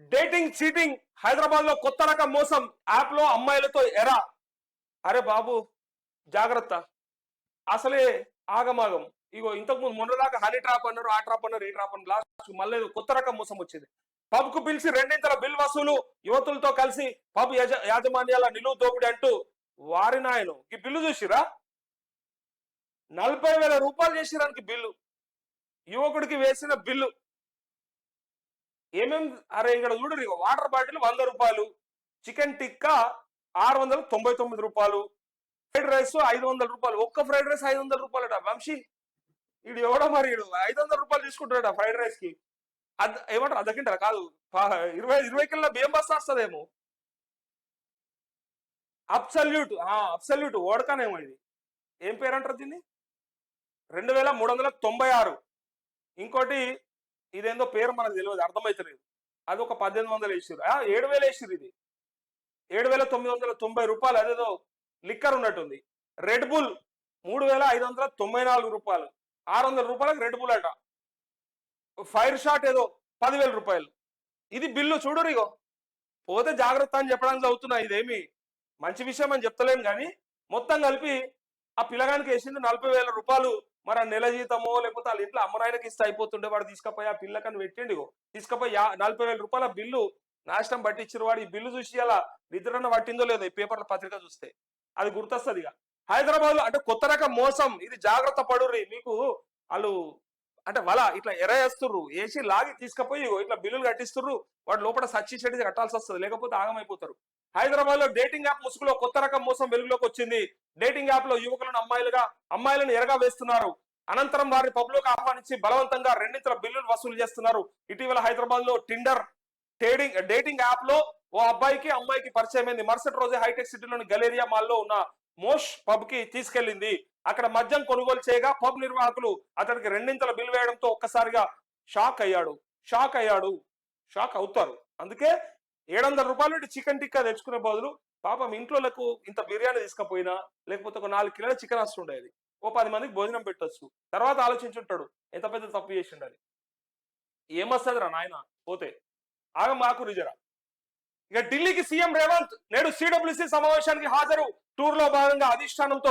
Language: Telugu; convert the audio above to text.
డేటింగ్ చీటింగ్ హైదరాబాద్లో కొత్త రకం మోసం యాప్లో అమ్మాయిలతో ఎరా. అరే బాబు జాగ్రత్త. అసలే ఆగమాగం. ఇగో ఇంతకు ముందు మొన్నదాకా హనీ ట్రాప్ అన్నారు ఆ ట్రాప్ అన్నారు ఈ ట్రాప్ అన్నారు. లాస్ట్ మళ్ళీ కొత్త రకం మోసం వచ్చింది. పబ్కు పిలిచి రెండింతల బిల్ వసూలు యువతులతో కలిసి పబ్ యజ యాజమాన్యాల నిలువు దోపిడి అంటూ వారి నాయను. ఈ బిల్లు చూసిరా నలభై వేల రూపాయలు చేసిరానికి బిల్లు. యువకుడికి వేసిన బిల్లు. ఏమేమి అరే ఇక్కడ చూడండి ఇక వాటర్ బాటిల్ వంద రూపాయలు చికెన్ టిక్కా ఆరు వందల తొంభై తొమ్మిది రూపాయలు ఫ్రైడ్ రైస్ ఐదు వందల రూపాయలు ఒక్క ఫ్రైడ్ రైస్ ఐదు వందల రూపాయలట వంశీ. ఇడు ఎవడో మరి ఇడు ఐదు వందల రూపాయలు తీసుకుంటాడట ఫ్రైడ్ రైస్కి. అద్ ఏమంటారు అద్దకింటారా కాదు ఇరవై ఇరవై కిలో బియ్యం బస్తా వస్తుందేమో. అబ్సల్యూట్ అబ్సల్యూట్ ఓడకానేమో ఇది. ఏం పేరు అంటారు దీన్ని? రెండు వేల మూడు వందల తొంభై ఆరు. ఇంకోటి ఇదేందో పేరు మనకు తెలియదు అర్థమవుతలేదు అది ఒక పద్దెనిమిది వందలు వేసారు ఏడు వేలు వేసారు ఇది. ఏడు వేల తొమ్మిది వందల తొంభై రూపాయలు అదేదో లిక్కర్ ఉన్నట్టుంది. రెడ్ బుల్ మూడు వేల ఐదు వందల తొంభై నాలుగు రూపాయలు. ఆరు వందల రూపాయలకు రెడ్ బుల్ అట. ఫైర్ షాట్ ఏదో పదివేల రూపాయలు. ఇది బిల్లు చూడు ఇగో. పోతే జాగ్రత్త అని చెప్పడానికి చదువుతున్నా ఇదేమి. మంచి విషయం అని చెప్తలేను కానీ మొత్తం కలిపి ఆ పిల్లగానికి వేసింది నలభై వేల రూపాయలు మరి ఆ నెల జీతమో లేకపోతే వాళ్ళ ఇంట్లో అమ్మనాయనకి ఇస్తే అయిపోతుండే వాడు తీసుకపోయి ఆ పిల్లకని పెట్టిండు ఇగో. తీసుకపోయి నలభై వేల రూపాయల బిల్లు నాశనం పట్టించారు వాడు. ఈ బిల్లు చూసి అలా నిద్రన్న పట్టిందో లేదో ఈ పేపర్ల పత్రిక చూస్తే. అది గుర్తొస్తుంది ఇక హైదరాబాద్లో అంటే కొత్త రకం మోసం. ఇది జాగ్రత్త పడుర్రి. మీకు వాళ్ళు అంటే వల ఇట్లా ఎరేస్తుర్రు ఏసీ లాగి తీసుకపోయి ఇట్లా బిల్లులు కట్టిస్తుర్రు. వాడు లోపల సచ్చి చెడి కట్టాల్సి వస్తుంది లేకపోతే ఆగమైపోతారు. హైదరాబాద్లో డేటింగ్ యాప్ ముసుగులో కొత్త రకం మోసం వెలుగులోకి వచ్చింది. డేటింగ్ యాప్లో యువకులను అమ్మాయిలుగా అమ్మాయిలను ఎరగా వేస్తున్నారు. అనంతరం వారిని పబ్లోకి ఆహ్వానించి బలవంతంగా రెండింతల బిల్లులు వసూలు చేస్తున్నారు. ఇటీవల హైదరాబాద్లో టిండర్ టేడింగ్ డేటింగ్ యాప్లో ఓ అబ్బాయికి అమ్మాయికి పరిచయం అయింది. మరుసటి రోజే హైటెక్ సిటీలోని గలేరియా మాల్లో ఉన్న మోష్ పబ్కి తీసుకెళ్ళింది అక్కడ మద్యం కొనుగోలు చేయగా పబ్ నిర్వాహకులు అతనికి రెండింతల బిల్లు వేయడంతో ఒక్కసారిగా షాక్ అయ్యాడు. షాక్ అయ్యాడు. షాక్ అవుతారు. అందుకే ఏడు వందల రూపాయలు చికెన్ టిక్కా తెచ్చుకునే బదులు పాపం ఇంట్లోలకు ఇంత బిర్యానీ తీసుకపోయినా లేకపోతే ఒక నాలుగు కిలోల చికెన్ వస్తుండేది ఓ పది మందికి భోజనం పెట్టొచ్చు. తర్వాత ఆలోచించుంటాడు ఎంత పెద్ద తప్పు చేసిండని. ఏమొస్తుందిరా నాయన? పోతే. ఆగ మాకు రిజరా. ఇక ఢిల్లీకి సీఎం రేవంత్ నేడు సిడబ్ల్యూసీ సమావేశానికి హాజరు. టూర్లో భాగంగా అధిష్టానంతో